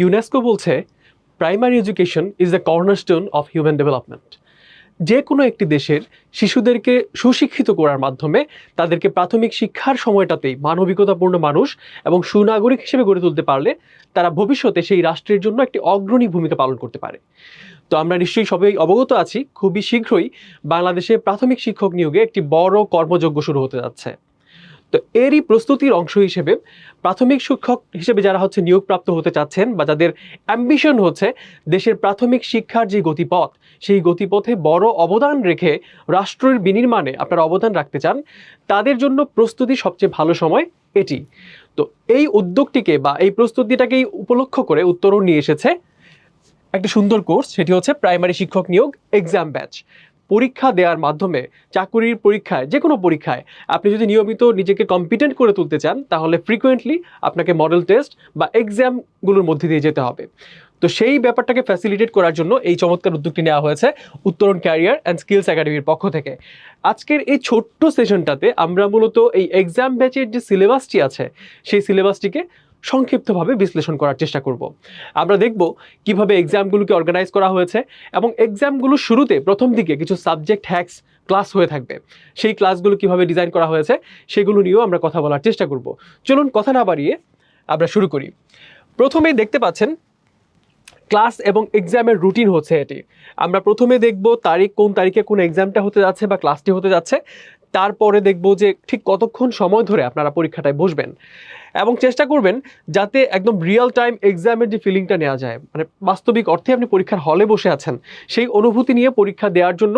UNESCO বলছে primary education is the cornerstone of human development যে কোনো একটি দেশের শিশুদেরকে সুশিক্ষিত করার মাধ্যমে তাদেরকে প্রাথমিক শিক্ষার সময়টাতেই মানবিকতাপূর্ণ মানুষ এবং সুনাগরিক হিসেবে গড়ে তুলতে পারলে তারা ভবিষ্যতে সেই রাষ্ট্রের জন্য একটি অগ্রণী ভূমিকা পালন করতে পারে। তো আমরা নিশ্চয়ই সবাই অবগত আছি, খুবই শীঘ্রই বাংলাদেশে প্রাথমিক শিক্ষক নিয়োগে একটি বড় কর্মযজ্ঞ শুরু হতে যাচ্ছে। তো এরই প্রস্তুতির অংশ হিসেবে প্রাথমিক শিক্ষক হিসেবে যারা হচ্ছে নিয়োগপ্রাপ্ত হতে চাচ্ছেন বা যাদের অ্যাম্বিশন হচ্ছে দেশের প্রাথমিক শিক্ষার যে গতিপথ, সেই গতিপথে বড় অবদান রেখে রাষ্ট্রের বিনির্মাণে আপনারা অবদান রাখতে চান, তাদের জন্য প্রস্তুতি সবচেয়ে ভালো সময় এটি। তো এই উদ্যোগটিকে বা এই প্রস্তুতিটাকেই উপলক্ষ করে উত্তরণ নিয়ে এসেছে একটা সুন্দর কোর্স, সেটি হচ্ছে প্রাইমারি শিক্ষক নিয়োগ এক্সাম ব্যাচ পরীক্ষা দেওয়ার মাধ্যমে চাকুরির পরীক্ষায়, যে কোনো পরীক্ষায় আপনি যদি নিয়মিত নিজেকে কম্পিটেন্ট করে তুলতে চান, তাহলে ফ্রিকোয়েন্টলি আপনাকে মডেল টেস্ট বা এক্সামগুলোর মধ্যে দিয়ে যেতে হবে। তো সেই ব্যাপারটাকে ফ্যাসিলিটেট করার জন্য এই চমৎকার উদ্যোগটি নেওয়া হয়েছে উত্তরণ ক্যারিয়ার অ্যান্ড স্কিলস একাডেমির পক্ষ থেকে। আজকের এই ছোট্ট সেশনটাতে আমরা মূলত এই এক্সাম ব্যাচের যে সিলেবাসটি আছে, সেই সিলেবাসটিকে সংক্ষিপ্তভাবে বিশ্লেষণ করার চেষ্টা করব। আমরা দেখব কীভাবে এক্সামগুলোকে অর্গানাইজ করা হয়েছে এবং এক্সামগুলো শুরুতে প্রথম দিকে কিছু সাবজেক্ট হ্যাক্স ক্লাস হয়ে থাকবে। সেই ক্লাসগুলো কীভাবে ডিজাইন করা হয়েছে সেগুলো নিয়েও আমরা কথা বলার চেষ্টা করব। চলুন কথা না বাড়িয়ে আমরা শুরু করি। প্রথমেই দেখতে পাচ্ছেন ক্লাস এবং এক্সামের রুটিন হচ্ছে এটি। আমরা প্রথমে দেখব তারিখ, কোন তারিখে কোন এক্সামটা হতে যাচ্ছে বা ক্লাসটি হতে যাচ্ছে। তারপরে দেখব যে ঠিক কতক্ষণ সময় ধরে আপনারা পরীক্ষাটায় বসবেন। এবং চেষ্টা করবেন যাতে একদম রিয়েল টাইম এক্সামের যে ফিলিংটা নেওয়া যায় মানে বাস্তবিক অর্থে আপনি পরীক্ষার হলে বসে আছেন, সেই অনুভূতি নিয়ে পরীক্ষা দেওয়ার জন্য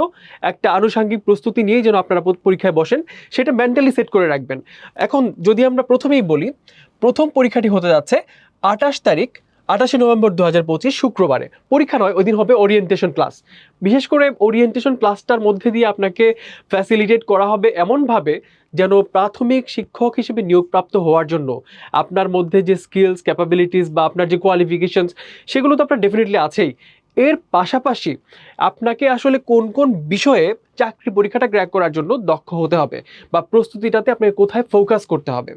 একটা আনুষঙ্গিক প্রস্তুতি নিয়েই যেন আপনারা পরীক্ষায় বসেন, সেটা মেন্টালি সেট করে রাখবেন। এখন যদি আমরা প্রথমেই বলি, প্রথম পরীক্ষাটি হতে যাচ্ছে আঠাশ তারিখ আঠাশে নভেম্বর দু হাজার পঁচিশ শুক্রবারে। পরীক্ষা নয়, ওই দিন হবে ওরিয়েন্টেশন ক্লাস বিশেষ করে ওরিয়েন্টেশন ক্লাসটার মধ্যে দিয়ে আপনাকে ফ্যাসিলিটেট করা হবে এমনভাবে যেন প্রাথমিক শিক্ষক হিসেবে নিয়োগপ্রাপ্ত হওয়ার জন্য আপনার মধ্যে যে স্কিলস ক্যাপাবিলিটিস বা আপনার যে কোয়ালিফিকেশনস সেগুলো তো আপনার ডেফিনেটলি আছেই। এর পাশাপাশি আপনাকে আসলে কোন কোন বিষয়ে চাকরি পরীক্ষাটা ক্র্যাক করার জন্য দক্ষ হতে হবে বা প্রস্তুতিটাতে আপনাকে কোথায় ফোকাস করতে হবে।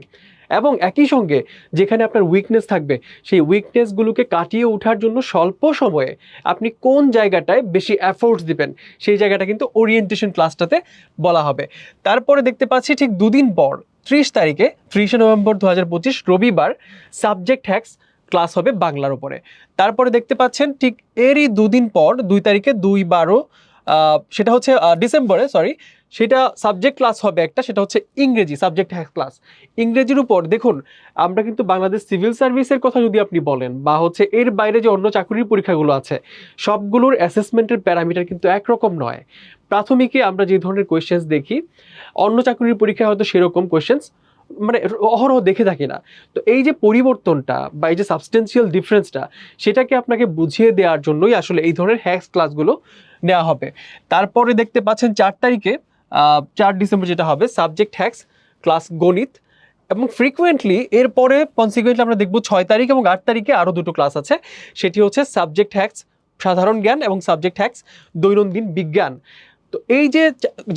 এবং একই সঙ্গে যেখানে আপনার উইকনেস থাকবে, সেই উইকনেসগুলোকে কাটিয়ে ওঠার জন্য স্বল্প সময়ে আপনি কোন জায়গাটায় বেশি অ্যাফোর্টস দিবেন, সেই জায়গাটা কিন্তু ওরিয়েন্টেশন ক্লাসটাতে বলা হবে। তারপরে দেখতে পাচ্ছি ঠিক দুদিন পর, ত্রিশ তারিখে, ত্রিশে নভেম্বর দু হাজার পঁচিশ রবিবার সাবজেক্ট হ্যাক্স ক্লাস হবে বাংলার উপরে। তারপরে দেখতে পাচ্ছেন ঠিক এরই দুদিন পর, দুই তারিখে দুই বারো সেটা হচ্ছে ডিসেম্বরে সরি সেটা সাবজেক্ট ক্লাস হবে একটা, সেটা হচ্ছে ইংরেজি সাবজেক্ট ক্লাস ইংরেজির উপর দেখুন, আমরা কিন্তু বাংলাদেশ সিভিল সার্ভিসের কথা যদি আপনি বলেন, বা হচ্ছে এর বাইরে যে অন্য চাকরির পরীক্ষাগুলো আছে, সবগুলোর অ্যাসেসমেন্টের প্যারামিটার কিন্তু একরকম নয়। প্রাথমিকে আমরা যে ধরনের কোয়েশ্চেন্স দেখি, অন্য চাকরির পরীক্ষায় হয়তো সেরকম কোয়েশ্চেন্স মানে অহরহ দেখে থাকি না। তো এই যে পরিবর্তনটা বা এই যে সাবস্টেন্সিয়াল ডিফারেন্সটা সেটাকে আপনাকে বুঝিয়ে দেওয়ার জন্যই আসলে এই ধরনের হ্যাক্স ক্লাসগুলো নেওয়া হবে। তারপরে দেখতে পাচ্ছেন চার তারিখে চার ডিসেম্বর যেটা হবে সাবজেক্ট হ্যাক্স ক্লাস গণিত এবং ফ্রিকুয়েন্টলি এরপরে কনসিকুয়েন্টলি আমরা দেখব ছয় তারিখ এবং আট তারিখে আরও দুটো ক্লাস আছে। সেটি হচ্ছে সাবজেক্ট হ্যাক্স সাধারণ জ্ঞান এবং সাবজেক্ট হ্যাক্স দৈনন্দিন বিজ্ঞান। তো এই যে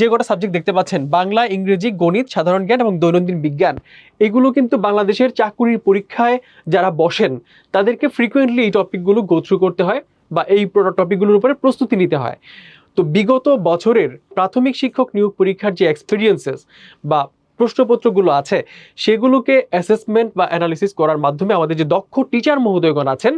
যে কটা সাবজেক্ট দেখতে পাচ্ছেন, বাংলা, ইংরেজি, গণিত, সাধারণ জ্ঞান এবং দৈনন্দিন বিজ্ঞান, এগুলো কিন্তু বাংলাদেশের চাকুরির পরীক্ষায় যারা বসেন, তাদেরকে ফ্রিকুয়েন্টলি এই টপিকগুলো গোথ্রু করতে হয় বা এই টপিকগুলোর উপরে প্রস্তুতি নিতে হয়। তো বিগত বছরের প্রাথমিক শিক্ষক নিয়োগ পরীক্ষার যে এক্সপিরিয়েন্সেস বা প্রশ্নপত্রগুলো আছে, সেগুলোকে অ্যাসেসমেন্ট বা অ্যানালিসিস করার মাধ্যমে আমাদের যে দক্ষ টিচার মহোদয়গণ আছেন,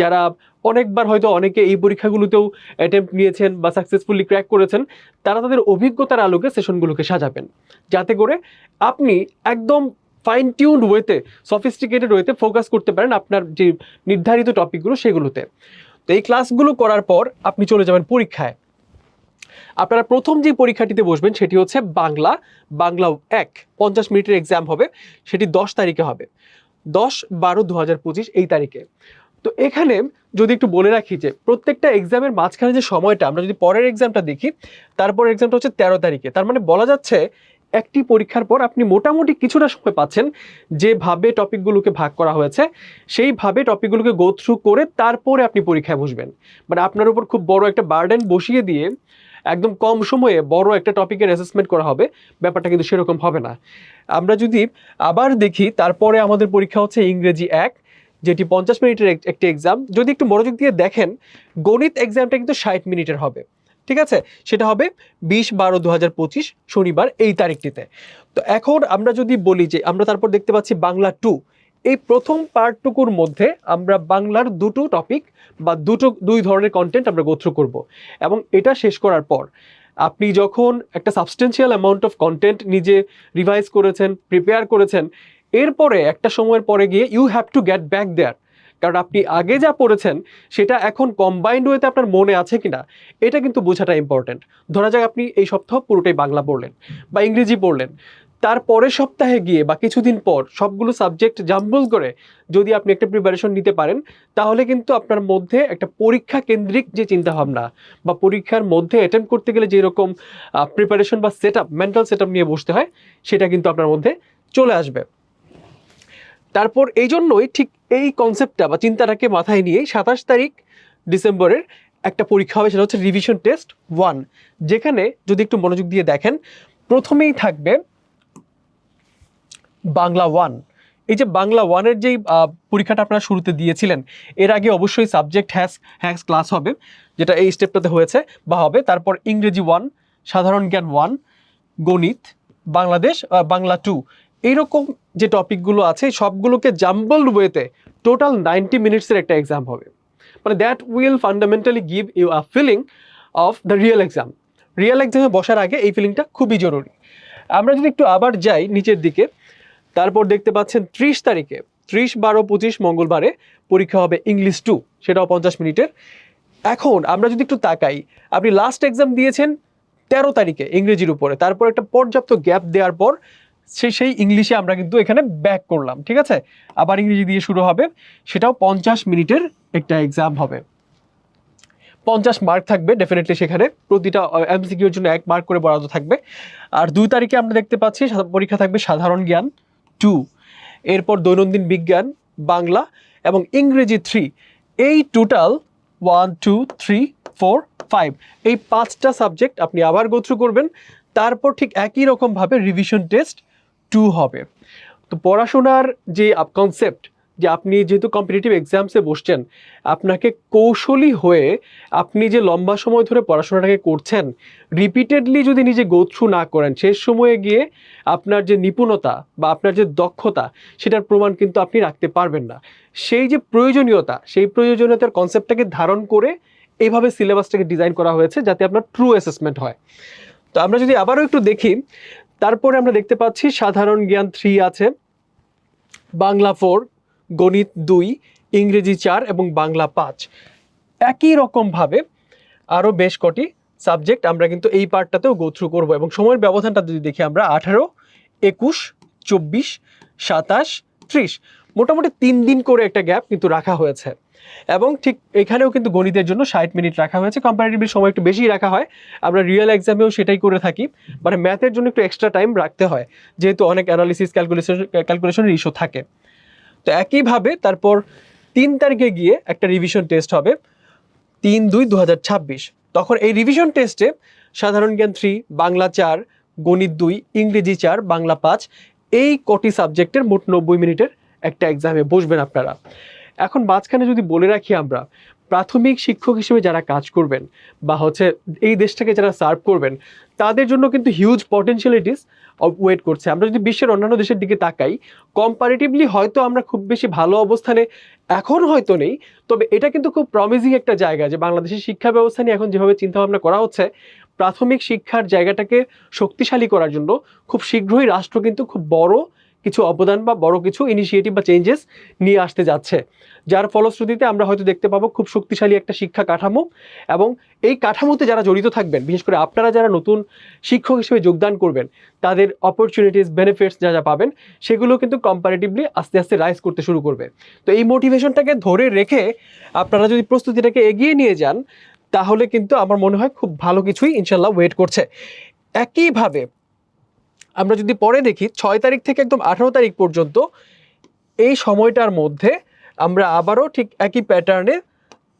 যারা অনেকবার হয়তো অনেকে এই পরীক্ষাগুলোতেও অ্যাটেম্প নিয়েছেন বা সাকসেসফুলি ক্র্যাক করেছেন, তারা তাদের অভিজ্ঞতার আলোকে সেশনগুলোকে সাজাবেন। যাতে করে আপনি একদম ফাইন টিউন্ড ওয়েতে সফিস্টিকেটেড ওয়েতে ফোকাস করতে পারেন আপনার যে নির্ধারিত টপিকগুলো সেগুলোতে। তো এই ক্লাসগুলো করার পর আপনি চলে যাবেন পরীক্ষায়। আপনারা প্রথম যে পরীক্ষাটিতে বসবেন সেটি হচ্ছে বাংলা বাংলা এক, পঞ্চাশ মিনিটের এক্সাম হবে, সেটি দশ তারিখে হবে। দশ বারো দু এই তারিখে। তো এখানে যদি একটু বলে রাখি যে প্রত্যেকটা এক্সামের মাঝখানে যে সময়টা, আমরা যদি পরের এক্সামটা দেখি, তারপর এক্সামটা হচ্ছে তেরো তারিখে। তার মানে বলা যাচ্ছে একটি পরীক্ষার পর আপনি মোটামুটি কিছুটা সময় পাচ্ছেন যেভাবে টপিকগুলোকে ভাগ করা হয়েছে, সেইভাবে টপিকগুলোকে গো থ্রু করে তারপরে আপনি পরীক্ষায় বসবেন। মানে আপনার উপর খুব বড় একটা বার্ডেন বসিয়ে দিয়ে একদম কম সময়ে বড় একটা টপিকের অ্যাসেসমেন্ট করা হবে, ব্যাপারটা কিন্তু সেরকম হবে না। আমরা যদি আবার দেখি, তারপরে আমাদের পরীক্ষা হচ্ছে ইংরেজি এক, যেটি পঞ্চাশ মিনিটের একটি এক্সাম যদি একটু মনোযোগ দিয়ে দেখেন, গণিত এক্সামটা কিন্তু ষাট মিনিটের হবে। ঠিক আছে? সেটা হবে বিশ বারো দু হাজার পঁচিশ শনিবার এই তারিখটিতে। তো এখন আমরা যদি বলি যে, আমরা তারপর দেখতে পাচ্ছি বাংলা টু এই প্রথম পার্টটুকুর মধ্যে আমরা বাংলার দুটো টপিক বা দুটো, দুই ধরনের কন্টেন্ট আমরা গোথ্রু করব। এবং এটা শেষ করার পর আপনি যখন একটা সাবস্টেন্সিয়াল অ্যামাউন্ট অফ কন্টেন্ট নিজে রিভাইজ করেছেন প্রিপেয়ার করেছেন, এরপরে একটা সময়ের পরে গিয়ে you have to get back there কারণ আপনি আগে যা পড়েছেন, সেটা এখন কম্বাইন্ড ওয়েতে আপনার মনে আছে কিনা, এটা কিন্তু বোঝাটা ইম্পর্টেন্ট ধরা যাক আপনি এই সপ্তাহ পুরোটাই বাংলা পড়লেন বা ইংরেজি পড়লেন। তার পরের সপ্তাহে গিয়ে বা কিছুদিন পর সবগুলো সাবজেক্ট জাম্বল করে যদি আপনি একটা প্রিপারেশন নিতে পারেন, তাহলে কিন্তু আপনার মধ্যে একটা পরীক্ষা কেন্দ্রিক যে চিন্তাভাবনা বা পরীক্ষার মধ্যে অ্যাটেম্প করতে গেলে যেরকম প্রিপারেশন বা সেট আপ মেন্টাল সেট নিয়ে বসতে হয়, সেটা কিন্তু আপনার মধ্যে চলে আসবে। তারপর এই জন্যই ঠিক এই কনসেপ্টটা বা চিন্তাটাকে মাথায় নিয়ে সাতাশ তারিখ ডিসেম্বরের একটা পরীক্ষা হবে, সেটা হচ্ছে রিভিশন টেস্ট ওয়ান যেখানে যদি একটু মনোযোগ দিয়ে দেখেন, প্রথমেই থাকবে বাংলা ওয়ান। এই যে বাংলা ওয়ানের যেই পরীক্ষাটা আপনারা শুরুতে দিয়েছিলেন, এর আগে অবশ্যই সাবজেক্ট হ্যাস হ্যাস ক্লাস হবে, যেটা এই স্টেপটাতে হয়েছে বা হবে। তারপর ইংরেজি ওয়ান সাধারণ জ্ঞান ওয়ান গণিত, বাংলাদেশ বাংলা টু এইরকম যে টপিকগুলো আছে, সবগুলোকে জাম্বলড ওয়েতে টোটাল নাইনটি মিনিটসের একটা এক্সাম হবে। মানে that will fundamentally give you a feeling of the real exam real এক্সামে বসার আগে এই ফিলিংটা খুবই জরুরি। আমরা যদি একটু আবার যাই নিচের দিকে তারপর দেখতে পাচ্ছেন ত্রিশ তারিখে, ত্রিশ, বারো, পঁচিশ মঙ্গলবারে পরীক্ষা হবে ইংলিশ টু, সেটাও পঞ্চাশ মিনিটের। এখন আমরা যদি একটু তাকাই, আপনি লাস্ট এক্সাম দিয়েছেন তেরো তারিখে ইংরেজির উপরে, তারপর একটা পর্যাপ্ত গ্যাপ দেওয়ার পর সেই সেই ইংলিশে আমরা কিন্তু এখানে ব্যাক করলাম, ঠিক আছে? আবার ইংরেজি দিয়ে শুরু হবে, সেটাও পঞ্চাশ মিনিটের একটা এক্সাম হবে। পঞ্চাশ মার্ক থাকবে ডেফিনেটলি সেখানে, প্রতিটা এমসিকিউর জন্য এক মার্ক করে বরাদ্দ থাকবে। আর দুই তারিখে আমরা দেখতে পাচ্ছি পরীক্ষা থাকবে সাধারণ জ্ঞান। টু, এরপর দৈনন্দিন বিজ্ঞান, বাংলা এবং ইংরেজি থ্রি। এই total one two three four five এই পাঁচটা সাবজেক্ট আপনি আবার গোথ্রু করবেন। তারপর ঠিক একই রকমভাবে রিভিশন টেস্ট টু হবে। তো পড়াশোনার যে কনসেপ্ট যে আপনি যেহেতু কম্পিটিটিভ এক্সামসে বসছেন, আপনাকে কৌশলী হয়ে আপনি যে লম্বা সময় ধরে পড়াশোনাটাকে করছেন রিপিটেডলি যদি নিজে গোথ্রু না করেন, শেষ সময়ে গিয়ে আপনার যে নিপুণতা বা আপনার যে দক্ষতা, সেটার প্রমাণ কিন্তু আপনি রাখতে পারবেন না। সেই যে প্রয়োজনীয়তা, সেই প্রয়োজনীয়তার কনসেপ্টটাকে ধারণ করে এইভাবে সিলেবাসটাকে ডিজাইন করা হয়েছে যাতে আপনার ট্রু অ্যাসেসমেন্ট হয়। তো আমরা যদি আবারও একটু দেখি, তারপরে আমরা দেখতে পাচ্ছি সাধারণ জ্ঞান থ্রি আছে, বাংলা ফোর গণিত দুই, ইংরেজি চার এবং বাংলা পাঁচ। একই রকমভাবে আরও বেশ কটি সাবজেক্ট আমরা কিন্তু এই পার্টটাতেও গো থ্রু করব এবং সময়ের ব্যবধানটা যদি দেখি আমরা, আঠারো, একুশ, চব্বিশ, সাতাশ, ত্রিশ। মোটামুটি তিন দিন করে একটা গ্যাপ কিন্তু রাখা হয়েছে। এবং ঠিক এখানেও কিন্তু গণিতের জন্য ষাট মিনিট রাখা হয়েছে। কম্পারেটিভলি সময় একটু বেশি রাখা হয়। আমরা রিয়েল এক্সামেও সেটাই করে থাকি। মানে ম্যাথের জন্য একটু এক্সট্রা টাইম রাখতে হয়। যেহেতু অনেক অ্যানালিসিস ক্যালকুলেশন ক্যালকুলেশনের ইস্যু থাকে। তো একইভাবে তারপর তিন তারিখে গিয়ে একটা রিভিশন টেস্ট হবে, তিন দুই দু তখন এই রিভিশন টেস্টে সাধারণ জ্ঞান থ্রি বাংলা চার, গণিত দুই, ইংরেজি চার, বাংলা পাঁচ, এই কটি সাবজেক্টের মোট নব্বই মিনিটের একটা এক্সামে বসবেন আপনারা। এখন মাঝখানে যদি বলে রাখি আমরা, প্রাথমিক শিক্ষক হিসেবে যারা কাজ করবেন বা হচ্ছে এই দেশটাকে যারা সার্ভ করবেন তাদের জন্য কিন্তু হিউজ পটেনশিয়ালিটিস ওয়েট করছে। আমরা যদি বিশ্বের অন্যান্য দেশের দিকে তাকাই কম্পারেটিভলি হয়তো আমরা খুব বেশি ভালো অবস্থানে এখন হয়তো নেই, তবে এটা কিন্তু খুব প্রমিজিং একটা জায়গা যে বাংলাদেশের শিক্ষা ব্যবস্থা নিয়ে এখন যেভাবে চিন্তাভাবনা করা হচ্ছে, প্রাথমিক শিক্ষার জায়গাটাকে শক্তিশালী করার জন্য খুব শীঘ্রই রাষ্ট্র কিন্তু খুব বড় কিছু অবদান বা বড় কিছু ইনিশিয়েটিভ বা চেঞ্জেস নিয়ে আসতে যাচ্ছে। যার ফলশ্রুতিতে আমরা হয়তো দেখতে পাবো খুব শক্তিশালী একটা শিক্ষা কাঠামো এবং এই কাঠামোতে যারা জড়িত থাকবেন, বিশেষ করে আপনারা যারা নতুন শিক্ষক হিসেবে যোগদান করবেন, তাদের অপরচুনিটিস বেনিফিটস যা যা পাবেন, সেগুলো কিন্তু কম্পারেটিভলি আস্তে আস্তে রাইজ করতে শুরু করবে। তো এই মোটিভেশনটাকে ধরে রেখে আপনারা যদি প্রস্তুতিটাকে এগিয়ে নিয়ে যান, তাহলে কিন্তু আমার মনে হয় খুব ভালো কিছুই ইনশাল্লাহ ওয়েট করছে। একইভাবে আমরা যদি পরে দেখি, ছয় তারিখ থেকে একদম আঠারো তারিখ পর্যন্ত এই সময়টার মধ্যে আমরা আবারও ঠিক একই প্যাটার্নে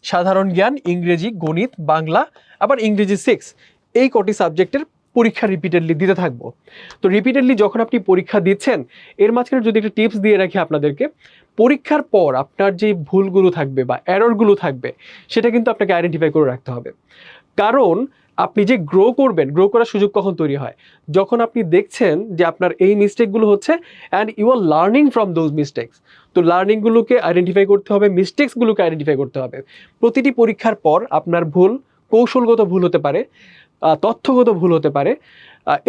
সাধারণ জ্ঞান, ইংরেজি, গণিত, বাংলা, আবার ইংরেজি সিক্স এই কটি সাবজেক্টের পরীক্ষা রিপিটেডলি দিতে থাকব। তো রিপিটেডলি যখন আপনি পরীক্ষা দিচ্ছেন, এর মাঝখানে যদি একটা টিপস দিয়ে রাখি আপনাদেরকে, পরীক্ষার পর আপনার যে ভুলগুলো থাকবে বা এররগুলো থাকবে, সেটা কিন্তু আপনাকে আইডেন্টিফাই করে রাখতে হবে। কারণ আপনি যে গ্রো করবেন গ্রো করার সুযোগ কখন তৈরি হয়? যখন আপনি দেখছেন যে আপনার এই মিস্টেকগুলো হচ্ছে and you are learning from those mistakes তো লার্নিংগুলোকে আইডেন্টিফাই করতে হবে মিস্টেক্সগুলোকে আইডেন্টিফাই করতে হবে। প্রতিটি পরীক্ষার পর আপনার ভুল, কৌশলগত ভুল হতে পারে তথ্যগত ভুল হতে পারে।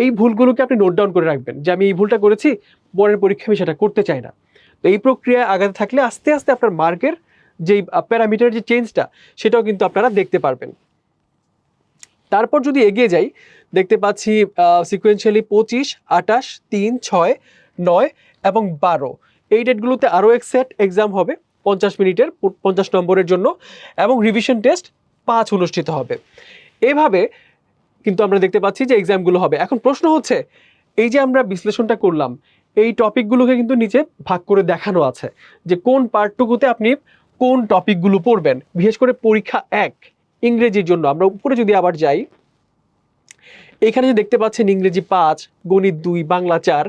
এই ভুলগুলোকে আপনি নোট ডাউন করে রাখবেন যে আমি এই ভুলটা করেছি, পরের পরীক্ষা আমি সেটা করতে চাই না। তো এই প্রক্রিয়ায় আগাতে থাকলে আস্তে আস্তে আপনার মার্কের যেই প্যারামিটার যে চেঞ্জটা সেটাও কিন্তু আপনারা দেখতে পারবেন। তারপর যদি এগিয়ে যাই, দেখতে পাচ্ছি সিকুয়েন্সিয়ালি পঁচিশ আটাশ তিন, ছয়, নয় এবং বারো। এই ডেটগুলোতে আরও এক সেট এক্সাম হবে পঞ্চাশ মিনিটের পঞ্চাশ নম্বরের জন্য এবং রিভিশন টেস্ট পাঁচ অনুষ্ঠিত হবে। এভাবে কিন্তু আমরা দেখতে পাচ্ছি যে এক্সামগুলো হবে। এখন প্রশ্ন হচ্ছে, এই যে আমরা বিশ্লেষণটা করলাম, এই টপিকগুলোকে কিন্তু নিচে ভাগ করে দেখানো আছে যে কোন পার্টটুকুতে আপনি কোন টপিকগুলো পড়বেন, বিশেষ করে পরীক্ষা এক। ইংরেজির জন্য। আমরা উপরে যদি আবার যাই, এখানে যে দেখতে পাচ্ছেন ইংরেজি পাঁচ, গণিত দুই, বাংলা চার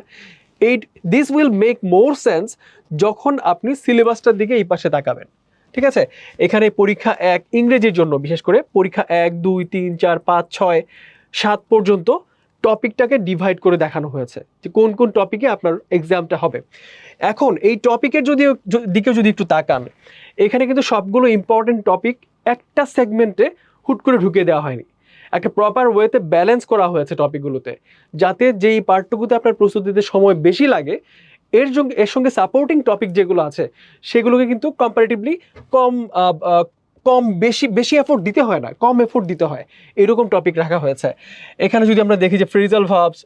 এই this will make more sense যখন আপনি সিলেবাসটার দিকে এই পাশে তাকাবেন। ঠিক আছে? এখানে পরীক্ষা এক ইংরেজির জন্য, বিশেষ করে পরীক্ষা এক, দুই, তিন, চার, পাঁচ, ছয়, সাত পর্যন্ত টপিকটাকে ডিভাইড করে দেখানো হয়েছে যে কোন কোন টপিকে আপনার এক্সামটা হবে। এখন এই টপিকের যদি দিকে যদি একটু তাকান, এখানে কিন্তু সবগুলো ইম্পর্টেন্ট টপিক একটা সেগমেন্টে হুট করে ঢুকিয়ে দেওয়া হয়নি। একটা প্রপার ওয়েতে ব্যালেন্স করা হয়েছে টপিকগুলোতে যাতে যেই পার্টটুকুতে আপনার প্রস্তুতিতে সময় বেশি লাগে, এর সঙ্গে এর সঙ্গে সাপোর্টিং টপিক যেগুলো আছে, সেগুলোকে কিন্তু কম্পারেটিভলি কম কম বেশি বেশি এফোর্ট দিতে হয় না, কম এফোর্ট দিতে হয়। এরকম টপিক রাখা হয়েছে। এখানে যদি আমরা দেখি যে ফ্রিজাল ভার্বস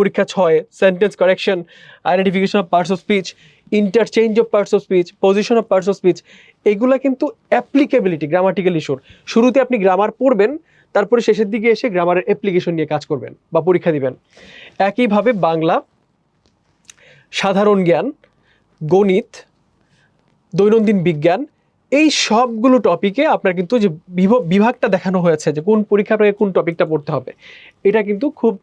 পরীক্ষা ছয় sentence correction identification of parts of speech interchange of parts of speech position of parts of speech এগুলো কিন্তু অ্যাপ্লিকেবিলিটি গ্রামাটিক্যাল ইস্যুর শুরুতে আপনি গ্রামার পড়বেন, তারপরে শেষের দিকে এসে গ্রামারের অ্যাপ্লিকেশন নিয়ে কাজ করবেন বা পরীক্ষা দিবেন। একইভাবে বাংলা, সাধারণ জ্ঞান, গণিত, দৈনন্দিন বিজ্ঞান এই সবগুলো টপিকে আপনার কিন্তু যে বিভ- বিভাগটা দেখানো হয়েছে যে কোন পরীক্ষা আপনাকে কোন টপিকটা পড়তে হবে, এটা কিন্তু খুব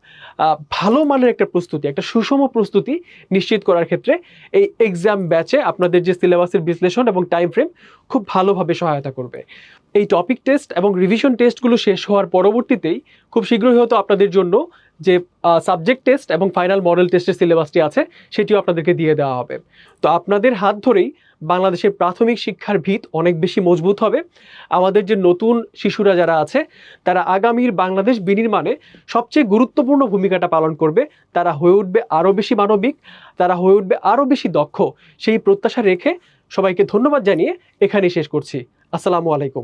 ভালো মানের একটা প্রস্তুতি, একটা সুষম প্রস্তুতি নিশ্চিত করার ক্ষেত্রে এই এক্সাম ব্যাচে আপনাদের যে সিলেবাসের বিশ্লেষণ এবং টাইম ফ্রেম খুব ভালোভাবে সহায়তা করবে। এই টপিক টেস্ট এবং রিভিশন টেস্টগুলো শেষ হওয়ার পরবর্তীতেই খুব শীঘ্রই হয়তো আপনাদের জন্য যে সাবজেক্ট টেস্ট এবং ফাইনাল মডেল টেস্টের সিলেবাসটি আছে, সেটিও আপনাদেরকে দিয়ে দেওয়া হবে। তো আপনাদের হাত ধরেই বাংলাদেশের প্রাথমিক শিক্ষার ভিত অনেক বেশি মজবুত হবে। আমাদের যে নতুন শিশুরা যারা আছে, তারা আগামীর বাংলাদেশ বিনির্মাণে সবচেয়ে গুরুত্বপূর্ণ ভূমিকাটা পালন করবে। তারা হয়ে উঠবে আরও বেশি মানবিক, তারা হয়ে উঠবে আরও বেশি দক্ষ। সেই প্রত্যাশা রেখে সবাইকে ধন্যবাদ জানিয়ে এখানেই শেষ করছি। আসসালামু আলাইকুম।